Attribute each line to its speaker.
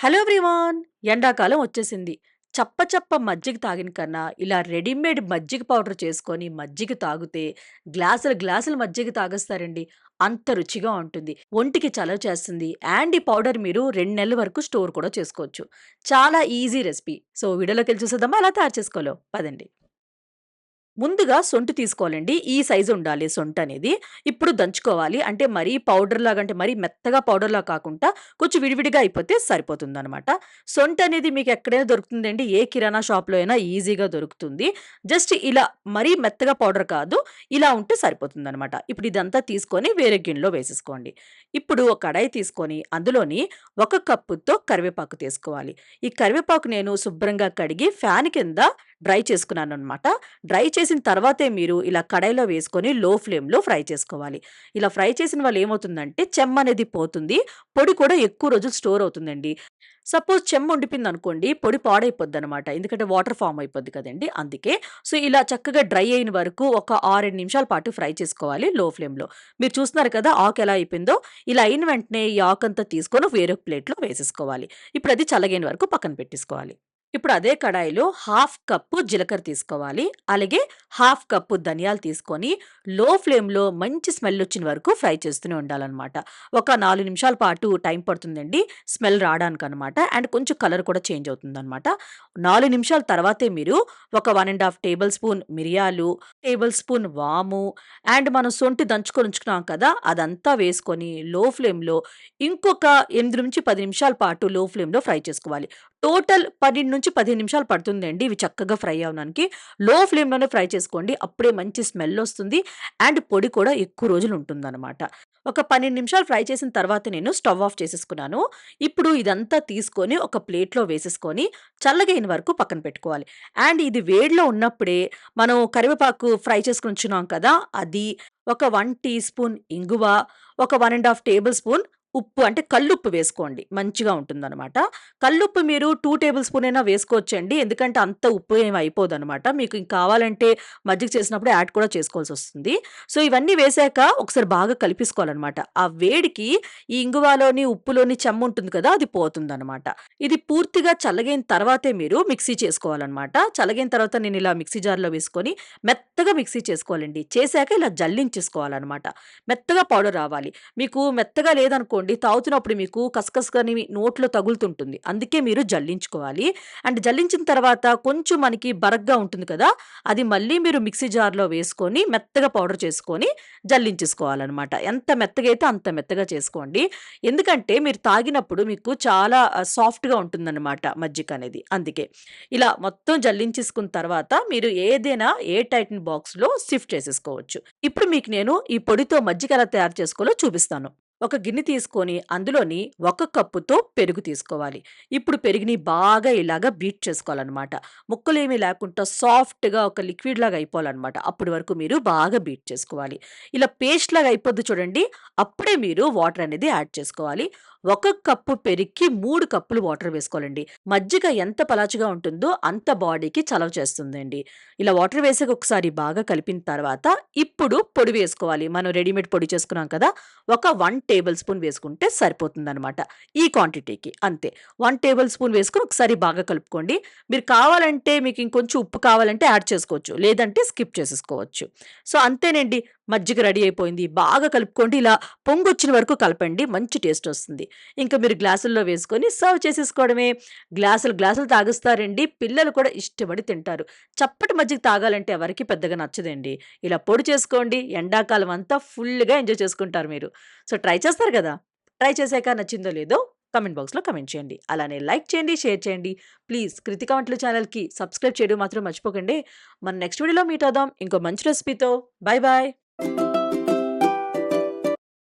Speaker 1: Hello everyone! ఎండాకాలం వచ్చేసింది. చప్ప చప్ప మజ్జిగ తాగిన కన్నా, ఇలా రెడీమేడ్ మజ్జిగ పౌడర్ చేసుకొని మజ్జిగ తాగితే గ్లాసులు గ్లాసులు మజ్జిగ తాగేస్తారండి. అంత రుచిగా ఉంటుంది. ఒంటికి చలవ చేస్తుంది. అండ్ ఈ పౌడర్ మీరు రెండు నెలల వరకు స్టోర్ కూడా చేసుకోవచ్చు. చాలా ఈజీ రెసిపీ. సో, వీడియోలోకెళ్ళి చూసేద్దామా ఎలా తయారు చేసుకోవాలో? పదండి. ముందుగా సొంటు తీసుకోవాలండి. ఈ సైజు ఉండాలి సొంఠనేది. ఇప్పుడు దంచుకోవాలి. అంటే మరీ పౌడర్‌లాగా అంటే మరీ మెత్తగా పౌడర్‌లా కాకుండా కొంచెం విడివిడిగా అయిపోతే సరిపోతుందనమాట. అనేది మీకు ఎక్కడైనా దొరుకుతుందండి. ఏ కిరాణా షాప్‌లో అయినా ఈజీగా దొరుకుతుంది. జస్ట్ ఇలా మరీ మెత్తగా పౌడర్ కాదు. ఇలా ఉంటే సరిపోతుంది అనమాట ఇప్పుడు ఇదంతా తీసుకొని వేరే గిన్నెలో వేసేసుకోండి. ఇప్పుడు ఒక కడాయి తీసుకొని అందులోని ఒక కప్పుతో కరివేపాకు తీసుకోవాలి. ఈ కరివేపాకు నేను శుభ్రంగా కడిగి ఫ్యాన్ కింద డ్రై చేసుకున్నాను అనమాట డ్రై చేసిన తర్వాతే మీరు ఇలా కడాయిలో వేసుకొని లో ఫ్లేమ్‌లో ఫ్రై చేసుకోవాలి. ఇలా ఫ్రై చేసిన వల్ల ఏమవుతుందంటే చెమ్మ అనేది పోతుంది. పొడి కూడా ఎక్కువ రోజులు స్టోర్ అవుతుందండి. సపోజ్ చెమ్మ ఉండిపోయిందనుకోండి పొడి పాడైపోద్దనమాట. ఎందుకంటే వాటర్ ఫామ్ అయిపోద్ది కదండి అందుకే. సో, ఇలా చక్కగా డ్రై అయిన వరకు ఒక 6, 7 నిమిషాల పాటు ఫ్రై చేసుకోవాలి లో ఫ్లేమ్‌లో. మీరు చూస్తున్నారు కదా! ఆకు ఎలా అయిపోయిందో. ఇలా అయిన వెంటనే ఈ ఆకంతా తీసుకొని వేరొక ప్లేట్‌లో వేసేసుకోవాలి. ఇప్పుడు అది చల్లగైన వరకు పక్కన పెట్టేసుకోవాలి. ఇప్పుడు అదే కడాయిలో హాఫ్ కప్పు జీలకర్ర తీసుకోవాలి. అలాగే హాఫ్ కప్పు ధనియాలు తీసుకొని లో ఫ్లేమ్‌లో మంచి స్మెల్ వచ్చిన వరకు ఫ్రై చేస్తూనే ఉండాలన్నమాట ఒక నాలుగు నిమిషాల పాటు టైం పడుతుందండి. స్మెల్ రావడానికి అనమాట అండ్ కొంచెం కలర్ కూడా చేంజ్ అవుతుందన్నమాట నాలుగు నిమిషాల తర్వాతే మీరు ఒక one and half tablespoon మిరియాలు, టేబుల్ స్పూన్ వాము అండ్ మనం సొంటి దంచుకొని ఉంచుకున్నాం కదా! అదంతా వేసుకొని లో ఫ్లేమ్‌లో ఇంకొక 8-10 నిమిషాల పాటు లో ఫ్లేమ్‌లో ఫ్రై చేసుకోవాలి. టోటల్ 12-15 నిమిషాలు పడుతుందండి ఇవి చక్కగా ఫ్రై అవ్వడానికి. లో ఫ్లేమ్‌లోనే ఫ్రై చేసుకోండి. అప్పుడే మంచి స్మెల్ వస్తుంది. అండ్ పొడి కూడా ఎక్కువ రోజులు ఉంటుందనమాట. ఒక 12 నిమిషాలు ఫ్రై చేసిన తర్వాత నేను స్టవ్ ఆఫ్ చేసేసుకున్నాను. ఇప్పుడు ఇదంతా తీసుకొని ఒక ప్లేట్‌లో వేసేసుకొని చల్లగైన వరకు పక్కన పెట్టుకోవాలి. అండ్ ఇది వేడిలో ఉన్నప్పుడే మనం కరివేపాకు ఫ్రై చేసుకుని ఉంచున్నాం కదా! అది, ఒక వన్ టీ స్పూన్ ఇంగువ, ఒక one and half tablespoon ఉప్పు అంటే కల్లుప్పు వేసుకోండి. మంచిగా ఉంటుందనమాట. కల్లుప్పు మీరు టూ టేబుల్ స్పూన్ అయినా వేసుకోవచ్చండి. ఎందుకంటే అంత ఉప్పు ఏమి అయిపోదనమాట. మీకు ఇంక కావాలంటే మజ్జిగ చేసినప్పుడు యాడ్ కూడా చేసుకోవాల్సి వస్తుంది సో, ఇవన్నీ వేసాక ఒకసారి బాగా కలిపేసుకోవాలనమాట. ఆ వేడికి ఈ ఇంగువాలోని ఉప్పులోని చెమ్మ ఉంటుంది కదా! అది పోతుందనమాట. ఇది పూర్తిగా చల్లగైన తర్వాతే మీరు మిక్సీ చేసుకోవాలనమాట. చల్లగైన తర్వాత నేను ఇలా మిక్సీ జార్‌లో వేసుకొని మెత్తగా మిక్సీ చేసుకోవాలండి. చేశాక ఇలా జల్లించేసుకోవాలనమాట. మెత్తగా పౌడర్ రావాలి. మీకు మెత్తగా అనుకోండి తాగుతున్నప్పుడు మీకు కసకసని నోట్లో తగులుతుంటుంది. అందుకే మీరు జల్లించుకోవాలి. అండ్ జల్లించిన తర్వాత కొంచెం మనకి బరగ్గా ఉంటుంది కదా! అది మళ్ళీ మీరు మిక్సీ జార్‌లో వేసుకొని మెత్తగా పౌడర్ చేసుకొని జల్లించేసుకోవాలనమాట. ఎంత మెత్తగా అయితే అంత మెత్తగా చేసుకోండి. ఎందుకంటే మీరు తాగినప్పుడు మీకు చాలా సాఫ్ట్గా ఉంటుందన్నమాట మజ్జిగ అనేది అందుకే. ఇలా మొత్తం జల్లించేసుకున్న తర్వాత మీరు ఏదైనా ఏ టైటన్ బాక్స్‌లో షిఫ్ట్ చేసేసుకోవచ్చు. ఇప్పుడు మీకు నేను ఈ పొడితో మజ్జిగ ఎలా తయారు చేసుకోవాలో చూపిస్తాను. ఒక గిన్నె తీసుకొని అందులోని ఒక కప్పుతో పెరుగు తీసుకోవాలి. ఇప్పుడు పెరుగుని బాగా ఇలాగా బీట్ చేసుకోవాలనమాట. ఏమీ లేకుండా సాఫ్ట్‌గా ఒక లిక్విడ్ లాగా అయిపోవాలనమాట. అప్పటి వరకు మీరు బాగా బీట్ చేసుకోవాలి. ఇలా పేస్ట్ లాగా అయిపోద్ది చూడండి. అప్పుడే మీరు వాటర్ అనేది యాడ్ చేసుకోవాలి. ఒక కప్పు పెరిగి మూడు కప్పులు వాటర్ వేసుకోవాలండి. మజ్జిగ ఎంత పలాచిగా ఉంటుందో అంత బాడీకి చలవ చేస్తుందండి. ఇలా వాటర్ వేసాక ఒకసారి బాగా కలిపిన తర్వాత ఇప్పుడు పొడి వేసుకోవాలి. మనం రెడీమేడ్ పొడి చేసుకున్నాం కదా! ఒక వన్ టేబుల్ స్పూన్ వేసుకుంటే సరిపోతుందనమాట. ఈ క్వాంటిటీకి అంతే. వన్ టేబుల్ స్పూన్ వేసుకుని ఒకసారి బాగా కలుపుకోండి. మీరు కావాలంటే మీకు ఇంకొంచెం ఉప్పు కావాలంటే యాడ్ చేసుకోవచ్చు. లేదంటే స్కిప్ చేసేసుకోవచ్చు. సో, అంతేనండి. మజ్జిగ రెడీ అయిపోయింది. బాగా కలుపుకోండి. ఇలా పొంగొచ్చిన వరకు కలపండి. మంచి టేస్ట్ వస్తుంది. ఇంకా మీరు గ్లాసుల్లో వేసుకొని సర్వ్ చేసేసుకోవడమే. గ్లాసులు గ్లాసులు తాగిస్తారండి పిల్లలు కూడా ఇష్టపడి తింటారు. చప్పటి మజ్జిగ తాగాలంటే ఎవరికి పెద్దగా నచ్చదండి. ఇలా పొడి చేసుకోండి. ఎండాకాలం అంతా ఫుల్‌గా ఎంజాయ్ చేసుకుంటారు మీరు. సో, ట్రై చేస్తారు కదా! ట్రై చేశాక నచ్చిందో లేదో కమెంట్ బాక్స్‌లో కమెంట్ చేయండి. అలానే లైక్ చేయండి, షేర్ చేయండి. ప్లీజ్ కృతిక వంటలు ఛానల్కి సబ్స్క్రైబ్ చేయడం మాత్రం మర్చిపోకండి. మనం నెక్స్ట్ వీడియోలో మీట్ అవుదాం. ఇంకో మంచి రెసిపీతో. Bye bye thank you